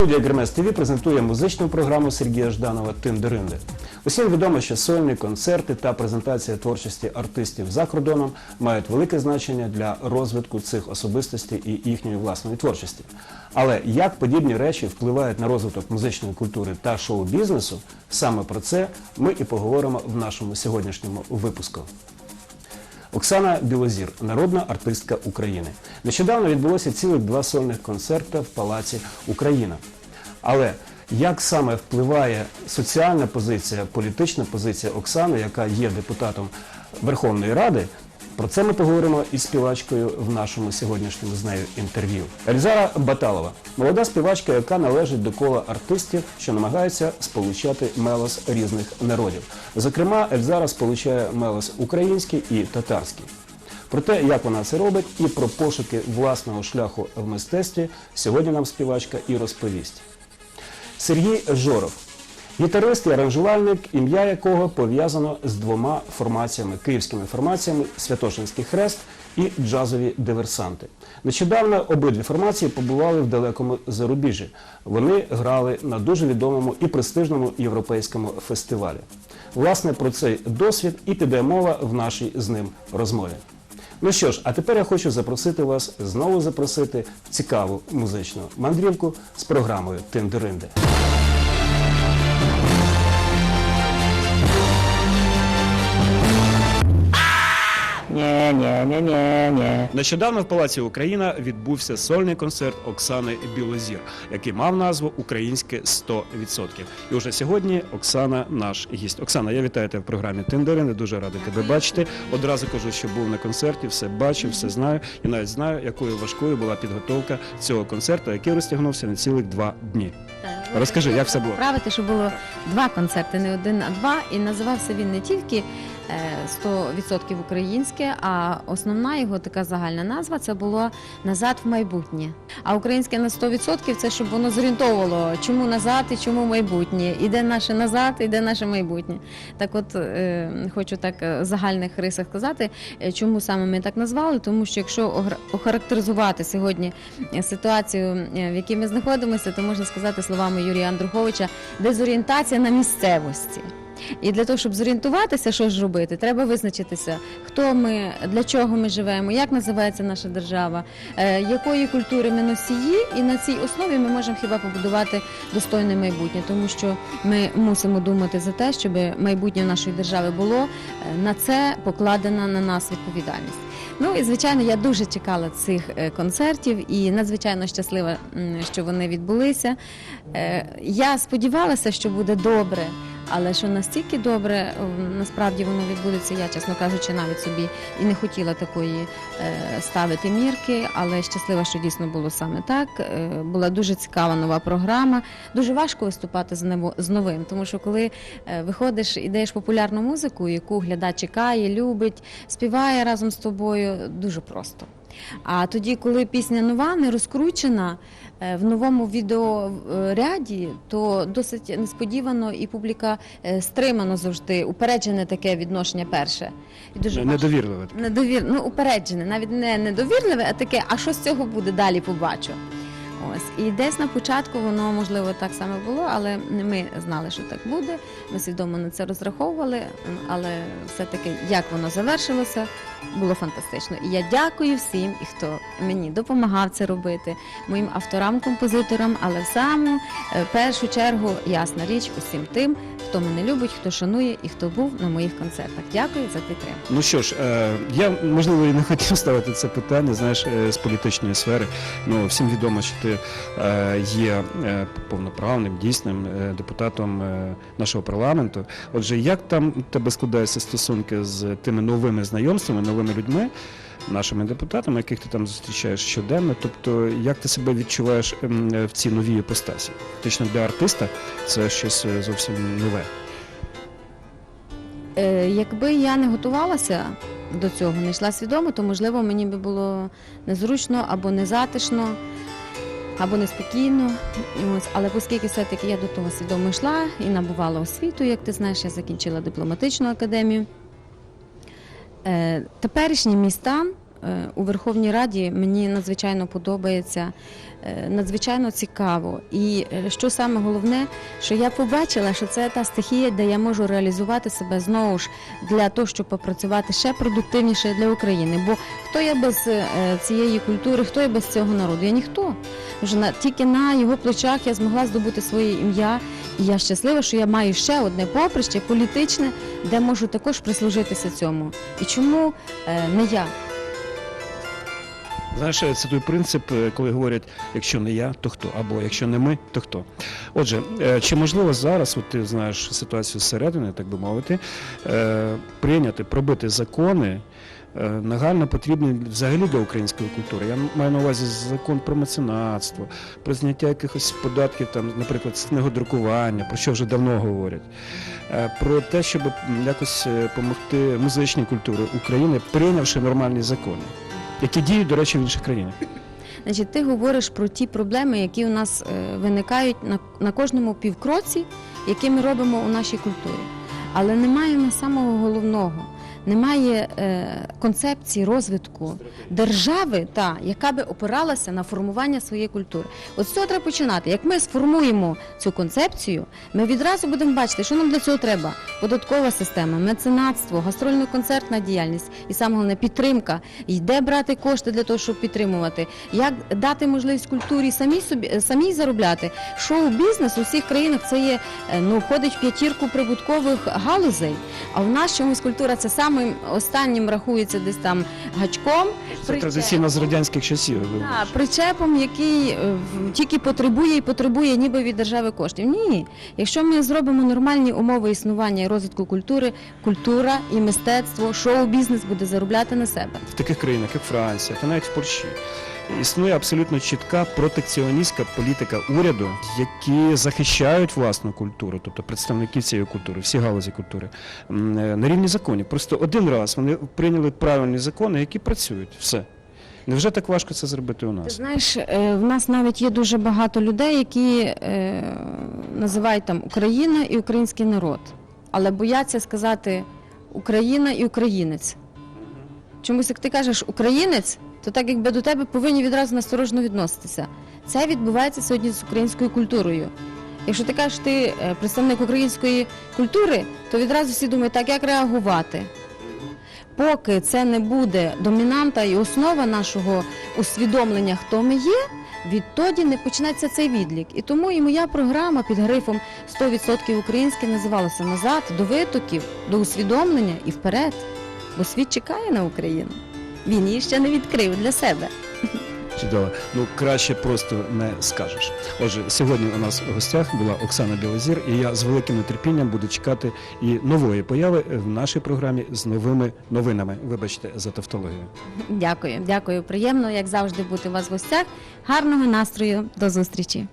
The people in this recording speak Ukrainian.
Студія Гермес ТВ презентує музичну програму Сергія Жданова Тиндеринди. Усім відомо, що сольні концерти та презентація творчості артистів за кордоном мають велике значення для розвитку цих особистостей і їхньої власної творчості. Але як подібні речі впливають на розвиток музичної культури та шоу-бізнесу, саме про це ми і поговоримо в нашому сьогоднішньому випуску. Оксана Білозір, народна артистка України. Нещодавно відбулося цілих два сольних концерти в Палаці Україна. Але як саме впливає соціальна позиція, політична позиція Оксани, яка є депутатом Верховної Ради, про це ми поговоримо із співачкою в нашому сьогоднішньому з нею інтерв'ю. Ельзара Баталова, молода співачка, яка належить до кола артистів, що намагаються сполучати мелос різних народів. Зокрема, Ельзара сполучає мелос український і татарський. Про те, як вона це робить, і про пошуки власного шляху в мистецтві сьогодні нам співачка і розповість. Сергій Жоров, гітарист і аранжувальник, ім'я якого пов'язано з двома формаціями, київськими формаціями Святошинський хрест і джазові диверсанти. Нещодавно обидві формації побували в далекому зарубіжжі. Вони грали на дуже відомому і престижному європейському фестивалі. Власне, про цей досвід і піде мова в нашій з ним розмові. Ну що ж, а тепер я хочу запросити вас знову запросити в цікаву музичну мандрівку з програмою Тиндеринди. Ні. Нещодавно в Палаці Україна відбувся сольний концерт Оксани Білозір, який мав назву Українське 100%. І уже сьогодні Оксана наш гість. Оксана, я вітаю тебе в програмі Тиндерини. Дуже радий тебе бачити. Одразу кажу, що був на концерті, все бачив, все знаю. І навіть знаю, якою важкою була підготовка цього концерту, який розтягнувся на цілих два дні. Розкажи, як все було? Правити, що було два концерти, не один, а два. І називався він не тільки 100% українське, а основна його така загальна назва це було назад в майбутнє. А українське на 100% це щоб воно зорієнтовувало, чому назад і чому майбутнє. Іде наше назад, іде наше майбутнє. Так, от е, хочу так е, в загальних рисах сказати, е, чому саме ми так назвали, тому що якщо охарактеризувати сьогодні е, ситуацію, е, в якій ми знаходимося, то можна сказати словами Юрія Андруховича, дезорієнтація на місцевості. І для того, щоб зорієнтуватися, що ж робити, треба визначитися, хто ми, для чого ми живемо, як називається наша держава, е, якої культури ми носії, і на цій основі ми можемо хіба побудувати достойне майбутнє, тому що ми мусимо думати за те, щоб майбутнє нашої держави було е, на це покладена на нас відповідальність. Ну і звичайно, я дуже чекала цих е, концертів і надзвичайно щаслива, що вони відбулися. Я сподівалася, що буде добре. Але що настільки добре насправді воно відбудеться, я чесно кажучи, навіть собі і не хотіла такої е, ставити мірки, але щаслива, що дійсно було саме так. Е, була дуже цікава нова програма. Дуже важко виступати з новим, тому що коли е, виходиш, ідеш популярну музику, яку глядач чекає, любить, співає разом з тобою, дуже просто. А тоді, коли пісня нова, не розкручена е, в новому відеоряді, то досить несподівано і публіка е, стримано завжди упереджене таке відношення перше. І дуже Недовірливе. Недовір... ну, упереджене, навіть не недовірливе, а таке, а що з цього буде далі побачу. Ось і десь на початку воно можливо так само було, але ми знали, що так буде. Ми свідомо на це розраховували, але все-таки як воно завершилося, було фантастично. І я дякую всім, і хто мені допомагав це робити, моїм авторам, композиторам, але в саму е, першу чергу ясна річ усім тим, хто мене любить, хто шанує і хто був на моїх концертах. Дякую за підтримку. Ну що ж, е, я можливо і не хотів ставити це питання, знаєш, е, з політичної сфери. Ну всім відомо, що ти е, є е, повноправним, дійсним е, депутатом нашого парламенту. Отже, як там у тебе складаються стосунки з тими новими знайомствами, новими людьми? Нашими депутатами, яких ти там зустрічаєш щоденно, тобто як ти себе відчуваєш ем, в цій новій іпостасі? Фактично для артиста це щось зовсім нове. Якби я не готувалася до цього, не йшла свідомо, то можливо мені би було незручно або незатишно, або неспокійно. Але оскільки все-таки я до того свідомо йшла і набувала освіту, як ти знаєш, я закінчила дипломатичну академію. Е, стан е, у Верховній Раді мені надзвичайно подобається, е, надзвичайно цікаво. І е, що саме головне, що я побачила, що це та стихія, де я можу реалізувати себе знову ж для того, щоб попрацювати ще продуктивніше для України. Бо хто я без е, цієї культури, хто я без цього народу? Я ніхто. Вже на тільки на його плечах я змогла здобути своє ім'я, і я щаслива, що я маю ще одне поприще політичне, де можу також прислужитися цьому. І чому е, не я? Знаєш, це той принцип, е, коли говорять, якщо не я, то хто? Або якщо не ми, то хто? Отже, е, чи можливо зараз, от ти знаєш ситуацію зсередини, так би мовити, е, прийняти, пробити закони, е, нагально потрібні взагалі для української культури. Я маю на увазі закон про меценатство, про зняття якихось податків, там, наприклад, з книгодрукування, про що вже давно говорять. Е, Про те, щоб якось допомогти музичній культурі України, прийнявши нормальні закони які діють, до речі, в інших країнах. Значить, ти говориш про ті проблеми, які у нас е, виникають на, на кожному півкроці, які ми робимо у нашій культурі. Але немає на самого головного. Немає е, концепції розвитку держави, та, яка би опиралася на формування своєї культури. От з цього треба починати. Як ми сформуємо цю концепцію, ми відразу будемо бачити, що нам для цього треба: податкова система, меценатство, гастрольно-концертна діяльність і саме головне підтримка. І де брати кошти для того, щоб підтримувати, як дати можливість культурі самій собі е, самій заробляти. Шоу-бізнес у всіх країнах це є е, ну входить в п'ятірку прибуткових галузей. А в нас чомусь культура це самим останнім рахується десь там гачком. Це традиційно з радянських часів. Так, причепом, який е, тільки потребує і потребує ніби від держави коштів. Ні, якщо ми зробимо нормальні умови існування і розвитку культури, культура і мистецтво, шоу-бізнес буде заробляти на себе. В таких країнах, як Франція, та навіть в Польщі. Існує абсолютно чітка протекціоністська політика уряду, які захищають власну культуру, тобто представників цієї культури, всі галузі культури, е, на рівні законів. Просто один раз вони прийняли правильні закони, які працюють. Все. Невже так важко це зробити у Ти нас? знаєш, е, в нас навіть є дуже багато людей, які е, називають там Україна і український народ, але бояться сказати Україна і українець. Чомусь, як ти кажеш українець, то так якби до тебе повинні відразу насторожно відноситися. Це відбувається сьогодні з українською культурою. Якщо ти кажеш, ти е, представник української культури, то відразу всі думають, так як реагувати. Поки це не буде домінанта і основа нашого усвідомлення, хто ми є, відтоді не почнеться цей відлік. І тому і моя програма під грифом 100% українське називалася назад до витоків, до усвідомлення і вперед. Бо світ чекає на Україну. Він її ще не відкрив для себе. Чудово. Ну краще просто не скажеш. Отже, сьогодні у нас в гостях була Оксана Білозір, і я з великим нетерпінням буду чекати і нової появи в нашій програмі з новими новинами. Вибачте за тавтологію. Дякую, дякую. Приємно, як завжди, бути у вас в гостях. Гарного настрою. До зустрічі.